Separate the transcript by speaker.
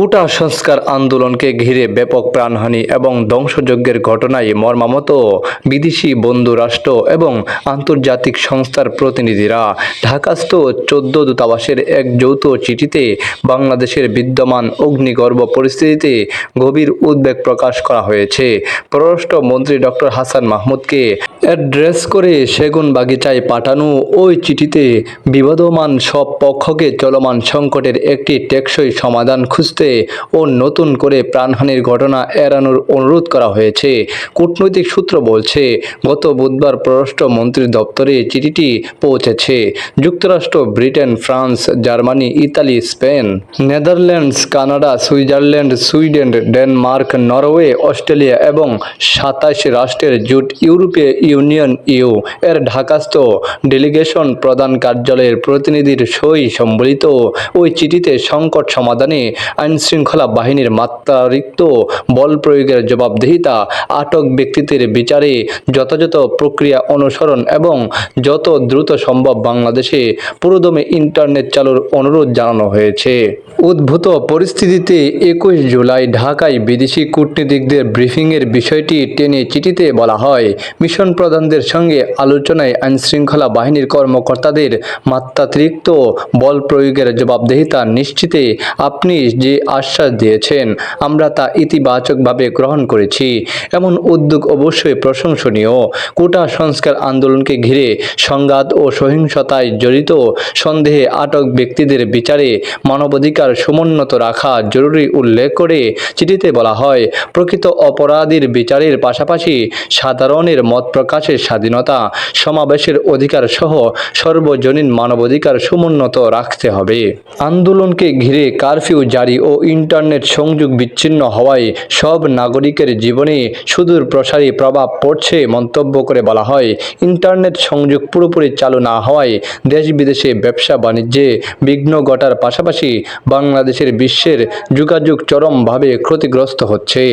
Speaker 1: কোটা সংস্কার আন্দোলনকে ঘিরে ব্যাপক প্রাণহানি এবং ধ্বংসযজ্ঞের ঘটনায় মর্মামত বিদেশি বন্ধু রাষ্ট্র এবং আন্তর্জাতিক সংস্থার প্রতিনিধিরা। ঢাকাস্থ চোদ্দ দূতাবাসের এক যৌথ চিঠিতে বাংলাদেশের বিদ্যমান অগ্নিগর্ভ পরিস্থিতিতে গভীর উদ্বেগ প্রকাশ করা হয়েছে। পররাষ্ট্রমন্ত্রী ডক্টর হাসান মাহমুদকে অ্যাড্রেস করে সেগুন বাগিচায় পাঠানো ওই চিঠিতে বিবাদমান সব পক্ষকে চলমান সংকটের একটি টেকসই সমাধান খুঁজতে ও নতুন করে প্রাণহানির ঘটনা এড়ানোর অনুরোধ করা হয়েছে। কূটনৈতিক সূত্র বলছে, গত বুধবার পররাষ্ট্র মন্ত্রীর দপ্তরে চিঠিটি পৌঁছেছে। যুক্তরাষ্ট্র, Britain, France, Germany, Italy, Spain, Netherlands, Canada, Switzerland, Sweden, Denmark, Norway, Australia এবং সাতাশ রাষ্ট্রের জোট ইউরোপীয় ইউনিয়ন ইউ এর ঢাকাস্থ ডেলিগেশন প্রধান কার্যালয়ের প্রতিনিধির সই সম্বলিত ওই চিঠিতে সংকট সমাধানে আইনশৃঙ্খলা বাহিনীর মাত্রাতিরিক্ত বল প্রয়োগের জবাবদিহিতা, আটক ব্যক্তিদের বিচারে যথাযথ প্রক্রিয়া অনুসরণ এবং যত দ্রুত সম্ভব বাংলাদেশে পুরোদমে ইন্টারনেট চালুর অনুরোধ জানানো হয়েছে। উদ্ভূত পরিস্থিতিতে একুশ জুলাই ঢাকায় বিদেশি কূটনীতিকদের ব্রিফিংয়ের বিষয়টি টেনে চিঠিতে বলা হয়। মিশন প্রধানদের সঙ্গে আলোচনায় আইনশৃঙ্খলা বাহিনীর কর্মকর্তাদের মাত্রাতিরিক্ত বল প্রয়োগের জবাবদেহিতা নিশ্চিতে আপনি যে আশ্বাস দিয়েছেন, আমরা তা ইতিবাচকভাবে গ্রহণ করেছি। এমন উদ্যোগ অবশ্যই প্রশংসনীয়। কোটা সংস্কার আন্দোলনকে ঘিরে সংঘাত ও সহিংসতায় জড়িত সন্দেহে আটক ব্যক্তিদের বিচারে মানবাধিকার সমুন্নত রাখা জরুরি উল্লেখ করে চিঠিতে বলা হয়, প্রকৃত অপরাধীর বিচারের পাশাপাশি সাধারণের মত প্রকাশের স্বাধীনতা, সমাবেশের অধিকার সহ সর্বজনীন মানবাধিকার সমুন্নত রাখতে হবে। আন্দোলনকে ঘিরে কারফিউ জারি ও ইন্টারনেট সংযোগ বিচ্ছিন্ন হওয়ায় সব নাগরিকের জীবনে সুদূর প্রসারী প্রভাব পড়ছে মন্তব্য করে বলা হয়, ইন্টারনেট সংযোগ পুরোপুরি চালু না হওয়ায় দেশ বিদেশে ব্যবসা বাণিজ্যে বিঘ্ন ঘটার পাশাপাশি বাংলাদেশের বিশ্বের যোগাযোগ চরমভাবে ক্ষতিগ্রস্ত হচ্ছে।